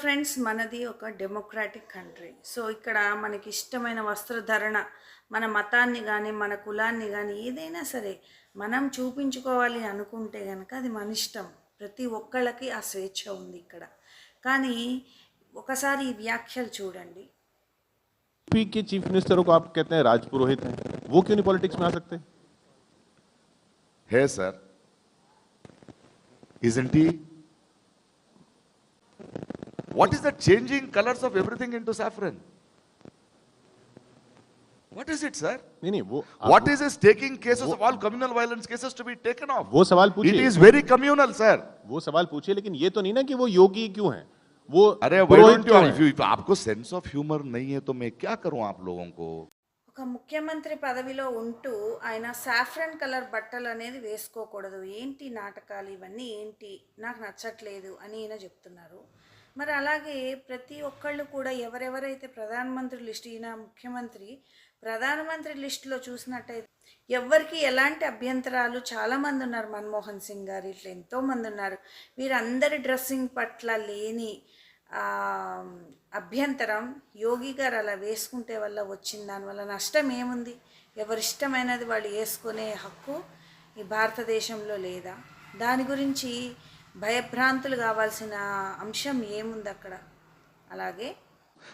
Friends మనది ఒక democratic country so ఇక్కడ మనకి ఇష్టమైన వస్త్రధరణ మన మతాన్ని కానీ మన కులాన్ని కానీ ఏదైనా సరే మనం చూపించుకోవాలి అనుకుంటే కనుక అది మన ఇష్టం ప్రతి ఒక్కళ్ళకి ఆ స్వేచ్ఛ ఉంది ఇక్కడ కానీ ఒకసారి ఈ వ్యాఖ్యలు చూడండి यूपी के चीफ मिनिस्टरों को आप कहते हैं राजपुरोहित हैं वो क्यों नहीं पॉलिटिक्स में आ सकते है sir isn't he what is the changing colors of everything into saffron what is it sir नहीं नहीं वो what is this taking cases of all communal violence cases to be taken off वो सवाल it पूछिए is very communal sir वो सवाल पूछिए लेकिन ये तो नहीं ना कि वो योगी क्यों हैं वो अरे why पुरोहित don't you, क्यों if हैं you if आपको सेंस ऑफ ह्यूमर नहीं है तो मैं क्या करूं आप लोगों को ఒక ముఖ్యమంత్రి పదవిలో ఉంటూ ఆయన సాఫ్రన్ కలర్ బట్టలు అనేది వేసుకోకూడదు ఏంటి నాటకాలు ఇవన్నీ ఏంటి నాకు నచ్చట్లేదు అని ఈయన చెప్తున్నారు మరి అలాగే ప్రతి ఒక్కళ్ళు కూడా ఎవరెవరైతే ప్రధానమంత్రి లిస్ట్ ఈయన ముఖ్యమంత్రి ప్రధానమంత్రి లిస్టులో చూసినట్టయితే ఎవరికి ఎలాంటి అభ్యంతరాలు చాలామంది ఉన్నారు. మన్మోహన్ సింగ్ గారు ఇట్లా ఎంతోమంది ఉన్నారు. వీరందరి డ్రెస్సింగ్ పట్ల లేని అభ్యంతరం యోగి గారు అలా వేసుకుంటే వల్ల వచ్చింది దానివల్ల నష్టం ఏముంది? ఎవరిష్టమైనది వాళ్ళు వేసుకునే హక్కు ఈ భారతదేశంలో లేదా? దాని గురించి భయభ్రాంతులు కావాల్సిన అంశం ఏముంది అక్కడ అలాగే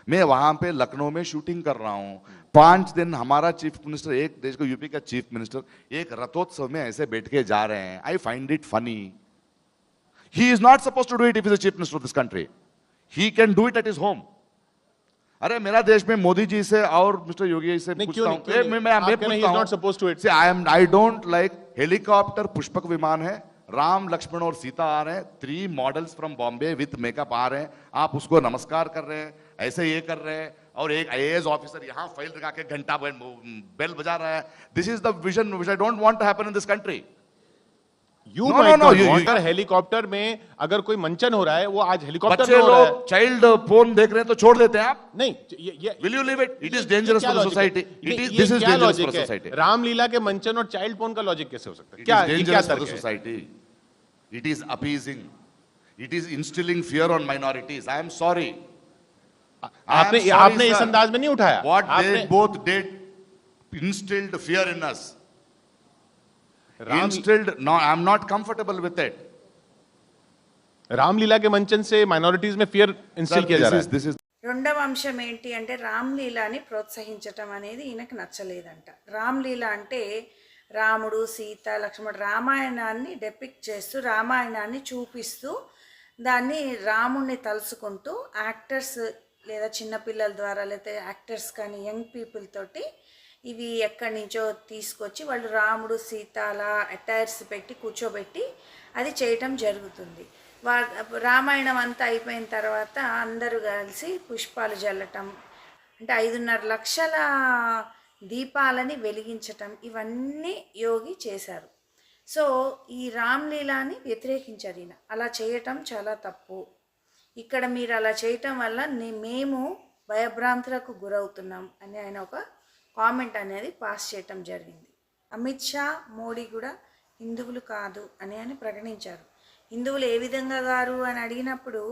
मैं वहां पे लखनऊ में शूटिंग कर रहा हूं पांच दिन हमारा चीफ मिनिस्टर एक देश का यूपी का चीफ मिनिस्टर एक रथोत्सव में ऐसे बैठ के जा रहे हैं I find it funny he is not suppose to do it if is chief minister of this country he can do it at is home अरे मेरा देश में मोदी जी से और मिस्टर योगी जी से नहीं, पूछता क्यों हूं नहीं, क्यों ए, मैं नहीं? मैं आप मैं कह रहे हैं, पूछता he is हूं not supposed to it. See, I am I don't like helicopter Pushpak Viman है राम, लक्ष्मण और सीता आ रहे हैं। Three models from Bombay with makeup आ रहे हैं। आप उसको नमस्कार कर रहे हैं, ऐसे ये कर रहे हैं। और एक आईएएस ऑफिसर यहाँ फ़ाइल लगा के घंटा बेल बजा रहा है। This is the vision which I don't want to happen in this country you know no no helicopter में अगर कोई मंचन हो रहा है वो आज हेलीकॉप्टर में हो रहा है। चाइल्ड फ़ोन देख रहे हैं तो छोड़ देते हैं आप। नहीं will you leave it it is dangerous for society it is this is dangerous for society Ramlila के मंचन और चाइल्ड फ़ोन का लॉजिक कैसे हो सकता है? क्या ये क्या sir society it is appeasing it is instilling fear on minorities I am sorry आपने आपने इस अंदाज में नहीं उठाया। What they both did instilled fear in us Ram Instilled. No, I am not comfortable with it. Ramlila के मंचन से माइनॉरिटीज में फियर Sir, इंस्टिल किया जा this रहा is है this is రెండవ అంశం ఏంటి అంటే రామ్లీలాని ప్రోత్సహించటం అనేది ఈయనకు నచ్చలేదంట రామ్లీల అంటే రాముడు సీత లక్ష్మణుడు రామాయణాన్ని డెపిక్ట్ చేస్తూ రామాయణాన్ని చూపిస్తూ దాన్ని రాముణ్ణి తలుసుకుంటూ యాక్టర్స్ లేదా చిన్నపిల్లల ద్వారా లేకపోతే యాక్టర్స్ కానీ యంగ్ పీపుల్ తోటి ఇవి ఎక్కడి నుంచో తీసుకొచ్చి వాళ్ళు రాముడు సీత అలా అటైర్స్ పెట్టి కూర్చోబెట్టి అది చేయటం జరుగుతుంది. వా రామాయణం అంతా అయిపోయిన తర్వాత అందరూ కలిసి పుష్పాలు జల్లటం అంటే ఐదున్నర లక్షల దీపాలని వెలిగించటం ఇవన్నీ యోగి చేశారు. సో ఈ రామ్లీలాని వ్యతిరేకించారు ఈయన. అలా చేయటం చాలా తప్పు. ఇక్కడ మీరు అలా చేయటం వల్ల మేము భయభ్రాంతులకు గురవుతున్నాం అని ఆయన ఒక కామెంట్ అనేది పాస్ చేయటం జరిగింది. అమిత్ షా మోడీ కూడా హిందువులు కాదు అని అని ప్రకటించారు. హిందువులు ఏ విధంగా గారు అని అడిగినప్పుడు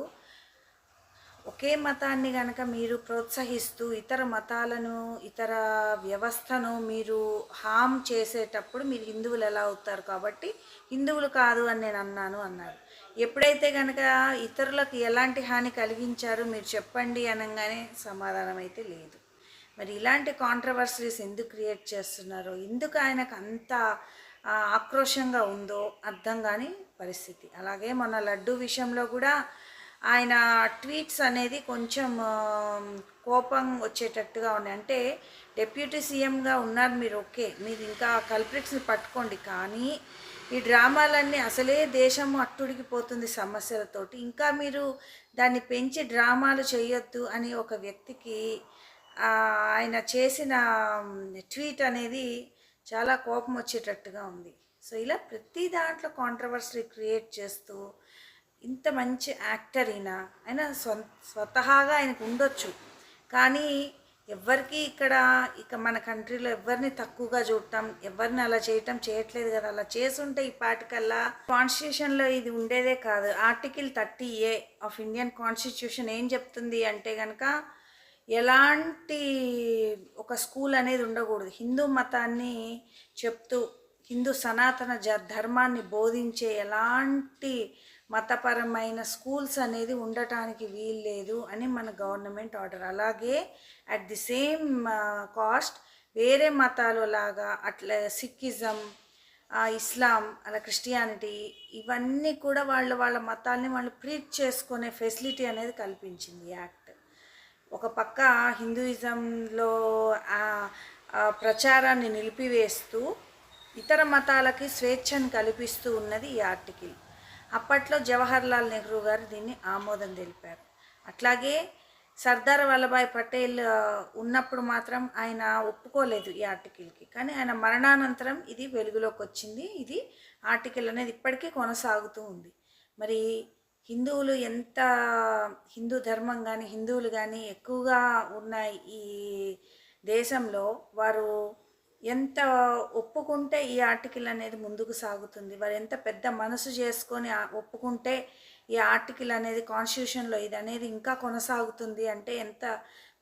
ఒకే మతాన్ని గనక మీరు ప్రోత్సహిస్తూ ఇతర మతాలను ఇతర వ్యవస్థను మీరు హామ్ చేసేటప్పుడు మీరు హిందువులు ఎలా అవుతారు కాబట్టి హిందువులు కాదు అని నేను అన్నాను అన్నారు. ఎప్పుడైతే కనుక ఇతరులకు ఎలాంటి హాని కలిగించారు మీరు చెప్పండి అనగానే సమాధానం అయితే లేదు. మరి ఇలాంటి కాంట్రవర్సరీస్ ఎందుకు క్రియేట్ చేస్తున్నారో ఎందుకు ఆయనకు అంత ఆక్రోషంగా ఉందో అర్థం కాని పరిస్థితి. అలాగే మన లడ్డు విషయంలో కూడా ఆయన ట్వీట్స్ అనేది కొంచెం కోపం వచ్చేటట్టుగా ఉన్నాయి. అంటే డెప్యూటీ సీఎంగా ఉన్నారు మీరు ఓకే మీరు ఇంకా కల్ప్రిట్స్ని పట్టుకోండి. కానీ ఈ డ్రామాలన్నీ అసలే దేశం అట్టుడికిపోతుంది సమస్యలతోటి. ఇంకా మీరు దాన్ని పెంచి డ్రామాలు చేయొద్దు అని ఒక వ్యక్తికి ఆయన చేసిన ట్వీట్ అనేది చాలా కోపం వచ్చేటట్టుగా ఉంది. సో ఇలా ప్రతి దాంట్లో కాంట్రవర్సరీ క్రియేట్ చేస్తూ ఇంత మంచి యాక్టర్ ఈయన ఆయన స్వ స్వతహాగా ఆయనకు ఉండొచ్చు. కానీ ఎవరికి ఇక్కడ ఇక మన కంట్రీలో ఎవరిని తక్కువగా చూడటం ఎవరిని అలా చేయటం చేయట్లేదు కదా. అలా చేసుంటే ఈ పాటికల్లా కాన్స్టిట్యూషన్లో ఇది ఉండేదే కాదు. Article thirty A of Indian constitution ఏం చెప్తుంది అంటే కనుక ఎలాంటి ఒక స్కూల్ అనేది ఉండకూడదు. హిందూ మతాన్ని చెప్తూ హిందూ సనాతన జ ధర్మాన్ని బోధించే ఎలాంటి మతపరమైన స్కూల్స్ అనేది ఉండటానికి వీల్లేదు అని మన గవర్నమెంట్ ఆర్డర్. అలాగే అట్ ది సేమ్ కాస్ట్ వేరే మతాలు లాగా అట్లా సిక్కిజం ఇస్లాం అలా క్రిస్టియానిటీ ఇవన్నీ కూడా వాళ్ళు వాళ్ళ మతాల్ని వాళ్ళు ప్రీచ్ చేసుకునే ఫెసిలిటీ అనేది కల్పించింది యాక్ట్. ఒక పక్క హిందూయిజంలో ప్రచారాన్ని నిలిపివేస్తూ ఇతర మతాలకి స్వేచ్ఛను కల్పిస్తూ ఉన్నది ఈ ఆర్టికల్. అప్పట్లో జవహర్లాల్ నెహ్రూ గారు దీన్ని ఆమోదం తెలిపారు. అట్లాగే సర్దార్ వల్లభాయ్ పటేల్ ఉన్నప్పుడు మాత్రం ఆయన ఒప్పుకోలేదు ఈ ఆర్టికల్కి. కానీ ఆయన మరణానంతరం ఇది వెలుగులోకి వచ్చింది. ఇది ఆర్టికల్ అనేది ఇప్పటికీ కొనసాగుతూ ఉంది. మరి హిందువులు ఎంత హిందూ ధర్మం కానీ హిందువులు కానీ ఎక్కువగా ఉన్న ఈ దేశంలో వారు ఎంత ఒప్పుకుంటే ఈ ఆర్టికల్ అనేది ముందుకు సాగుతుంది. వారు ఎంత పెద్ద మనసు చేసుకొని ఒప్పుకుంటే ఈ ఆర్టికల్ అనేది కాన్స్టిట్యూషన్లో ఇది అనేది ఇంకా కొనసాగుతుంది అంటే ఎంత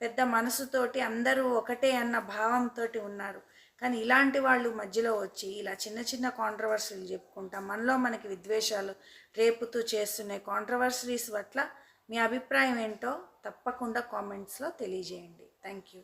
పెద్ద మనసుతోటి అందరూ ఒకటే అన్న భావంతో ఉన్నారు. కానీ ఇలాంటి వాళ్ళు మధ్యలో వచ్చి ఇలా చిన్న చిన్న కాంట్రవర్సీలు చెప్పుకుంటా మనలో మనకి విద్వేషాలు రేపుతూ చేస్తున్న కాంట్రవర్సరీస్ పట్ల మీ అభిప్రాయం ఏంటో తప్పకుండా కామెంట్స్లో తెలియజేయండి. Thank you